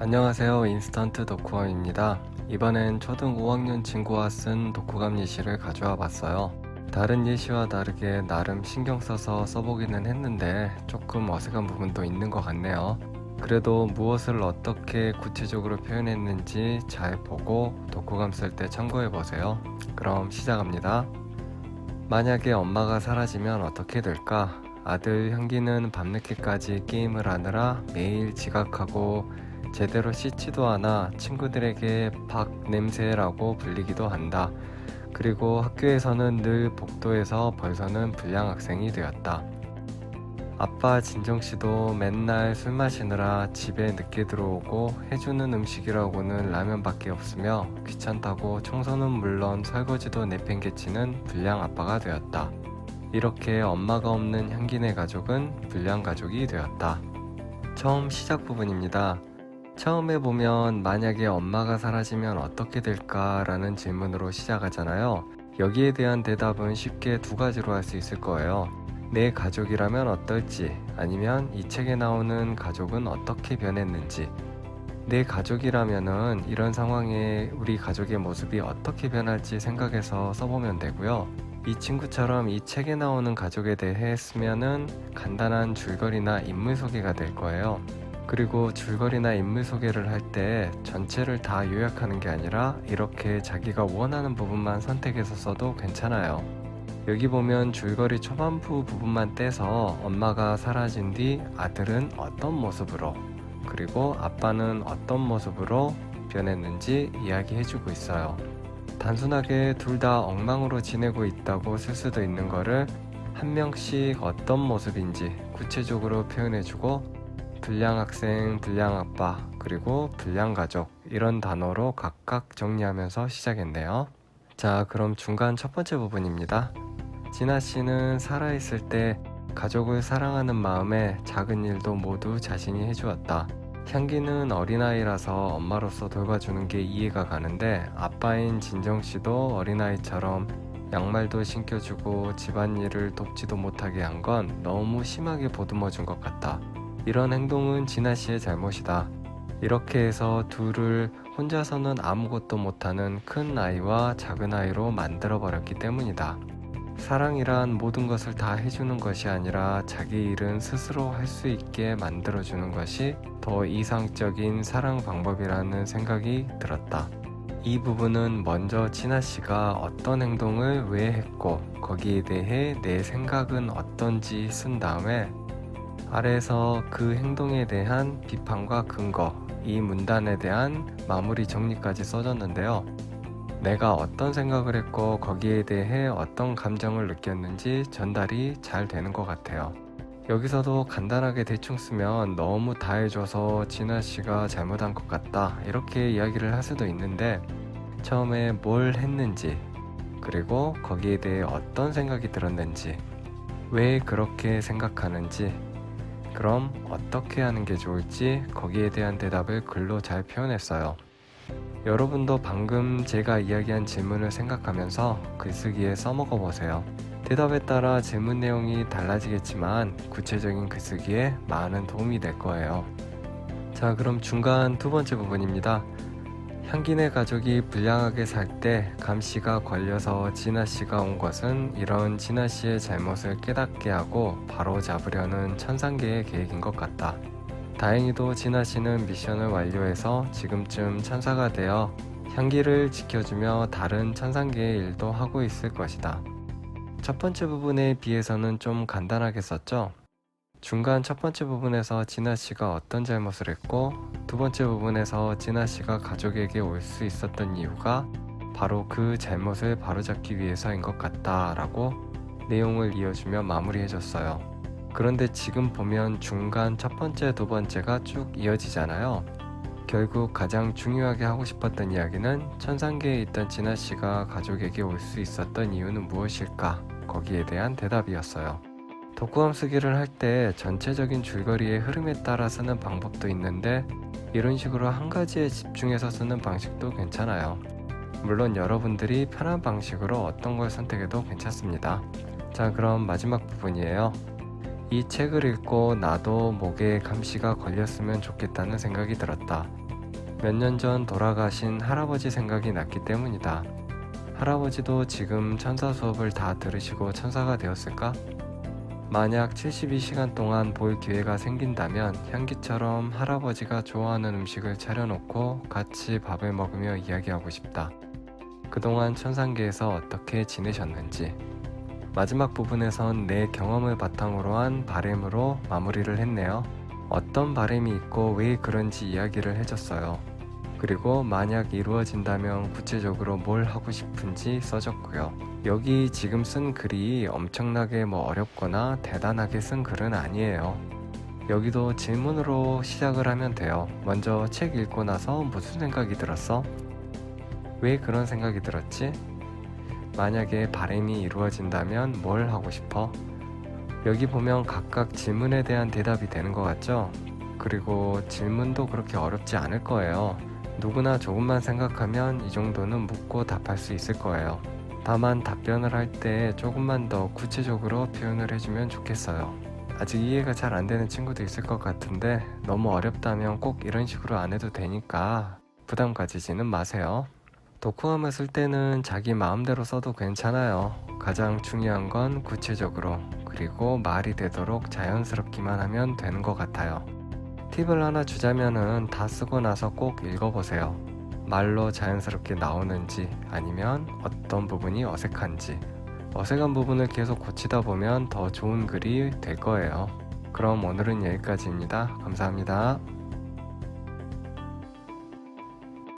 안녕하세요. 인스턴트 독후원입니다. 이번엔 초등 5학년 친구와 쓴 독후감 예시를 가져와 봤어요. 다른 예시와 다르게 나름 신경 써서 써보기는 했는데 조금 어색한 부분도 있는 것 같네요. 그래도 무엇을 어떻게 구체적으로 표현했는지 잘 보고 독후감 쓸 때 참고해 보세요. 그럼 시작합니다. 만약에 엄마가 사라지면 어떻게 될까? 아들 향기는 밤늦게까지 게임을 하느라 매일 지각하고 제대로 씻지도 않아 친구들에게 박 냄새라고 불리기도 한다. 그리고 학교에서는 늘 복도에서 벌서는 불량 학생이 되었다. 아빠 진정 씨도 맨날 술 마시느라 집에 늦게 들어오고 해주는 음식이라고는 라면밖에 없으며 귀찮다고 청소는 물론 설거지도 내팽개치는 불량 아빠가 되었다. 이렇게 엄마가 없는 향기네 가족은 불량 가족이 되었다. 처음 시작 부분입니다. 처음에 보면 만약에 엄마가 사라지면 어떻게 될까라는 질문으로 시작하잖아요. 여기에 대한 대답은 쉽게 두 가지로 할 수 있을 거예요. 내 가족이라면 어떨지, 아니면 이 책에 나오는 가족은 어떻게 변했는지. 내 가족이라면은 이런 상황에 우리 가족의 모습이 어떻게 변할지 생각해서 써보면 되고요. 이 친구처럼 이 책에 나오는 가족에 대해 쓰면은 간단한 줄거리나 인물 소개가 될 거예요. 그리고 줄거리나 인물 소개를 할 때 전체를 다 요약하는 게 아니라 이렇게 자기가 원하는 부분만 선택해서 써도 괜찮아요. 여기 보면 줄거리 초반부 부분만 떼서 엄마가 사라진 뒤 아들은 어떤 모습으로 그리고 아빠는 어떤 모습으로 변했는지 이야기해주고 있어요. 단순하게 둘 다 엉망으로 지내고 있다고 쓸 수도 있는 거를 한 명씩 어떤 모습인지 구체적으로 표현해주고 불량 학생, 불량 아빠, 그리고 불량 가족 이런 단어로 각각 정리하면서 시작했네요. 자, 그럼 중간 첫 번째 부분입니다. 진아 씨는 살아있을 때 가족을 사랑하는 마음에 작은 일도 모두 자신이 해주었다. 향기는 어린아이라서 엄마로서 돌봐주는 게 이해가 가는데 아빠인 진정 씨도 어린아이처럼 양말도 신겨주고 집안일을 돕지도 못하게 한 건 너무 심하게 보듬어 준 것 같다. 이런 행동은 진아 씨의 잘못이다. 이렇게 해서 둘을 혼자서는 아무것도 못하는 큰 아이와 작은 아이로 만들어 버렸기 때문이다. 사랑이란 모든 것을 다 해주는 것이 아니라 자기 일은 스스로 할 수 있게 만들어주는 것이 더 이상적인 사랑 방법이라는 생각이 들었다. 이 부분은 먼저 진아 씨가 어떤 행동을 왜 했고 거기에 대해 내 생각은 어떤지 쓴 다음에 아래에서 그 행동에 대한 비판과 근거, 이 문단에 대한 마무리 정리까지 써졌는데요. 내가 어떤 생각을 했고 거기에 대해 어떤 감정을 느꼈는지 전달이 잘 되는 것 같아요. 여기서도 간단하게 대충 쓰면 너무 다 해줘서 진아 씨가 잘못한 것 같다 이렇게 이야기를 할 수도 있는데 처음에 뭘 했는지 그리고 거기에 대해 어떤 생각이 들었는지 왜 그렇게 생각하는지 그럼 어떻게 하는 게 좋을지 거기에 대한 대답을 글로 잘 표현했어요. 여러분도 방금 제가 이야기한 질문을 생각하면서 글쓰기에 써먹어 보세요. 대답에 따라 질문 내용이 달라지겠지만 구체적인 글쓰기에 많은 도움이 될 거예요. 자, 그럼 중간 두 번째 부분입니다. 향기네 가족이 불량하게 살 때 감씨가 걸려서 진아 씨가 온 것은 이런 진아 씨의 잘못을 깨닫게 하고 바로 잡으려는 천상계의 계획인 것 같다. 다행히도 진아 씨는 미션을 완료해서 지금쯤 천사가 되어 향기를 지켜주며 다른 천상계의 일도 하고 있을 것이다. 첫 번째 부분에 비해서는 좀 간단하게 썼죠? 중간 첫 번째 부분에서 진아 씨가 어떤 잘못을 했고 두 번째 부분에서 진아 씨가 가족에게 올 수 있었던 이유가 바로 그 잘못을 바로잡기 위해서인 것 같다라고 내용을 이어주며 마무리해줬어요. 그런데 지금 보면 중간 첫 번째, 두 번째가 쭉 이어지잖아요. 결국 가장 중요하게 하고 싶었던 이야기는 천상계에 있던 진아 씨가 가족에게 올 수 있었던 이유는 무엇일까? 거기에 대한 대답이었어요. 독후감 쓰기를 할 때 전체적인 줄거리의 흐름에 따라 쓰는 방법도 있는데 이런 식으로 한 가지에 집중해서 쓰는 방식도 괜찮아요. 물론 여러분들이 편한 방식으로 어떤 걸 선택해도 괜찮습니다. 자, 그럼 마지막 부분이에요. 이 책을 읽고 나도 목에 감시가 걸렸으면 좋겠다는 생각이 들었다. 몇 년 전 돌아가신 할아버지 생각이 났기 때문이다. 할아버지도 지금 천사 수업을 다 들으시고 천사가 되었을까? 만약 72시간 동안 볼 기회가 생긴다면 향기처럼 할아버지가 좋아하는 음식을 차려놓고 같이 밥을 먹으며 이야기하고 싶다. 그동안 천상계에서 어떻게 지내셨는지. 마지막 부분에선 내 경험을 바탕으로 한 바램으로 마무리를 했네요. 어떤 바램이 있고 왜 그런지 이야기를 해줬어요. 그리고 만약 이루어진다면 구체적으로 뭘 하고 싶은지 써줬고요. 여기 지금 쓴 글이 엄청나게 뭐 어렵거나 대단하게 쓴 글은 아니에요. 여기도 질문으로 시작을 하면 돼요. 먼저 책 읽고 나서 무슨 생각이 들었어? 왜 그런 생각이 들었지? 만약에 바램이 이루어진다면 뭘 하고 싶어? 여기 보면 각각 질문에 대한 대답이 되는 것 같죠? 그리고 질문도 그렇게 어렵지 않을 거예요. 누구나 조금만 생각하면 이 정도는 묻고 답할 수 있을 거예요. 다만 답변을 할 때 조금만 더 구체적으로 표현을 해주면 좋겠어요. 아직 이해가 잘 안 되는 친구도 있을 것 같은데 너무 어렵다면 꼭 이런 식으로 안 해도 되니까 부담 가지지는 마세요. 독후감을 쓸 때는 자기 마음대로 써도 괜찮아요. 가장 중요한 건 구체적으로 그리고 말이 되도록 자연스럽기만 하면 되는 것 같아요. 팁을 하나 주자면은 다 쓰고 나서 꼭 읽어보세요. 말로 자연스럽게 나오는지 아니면 어떤 부분이 어색한지 어색한 부분을 계속 고치다 보면 더 좋은 글이 될 거예요. 그럼 오늘은 여기까지입니다. 감사합니다.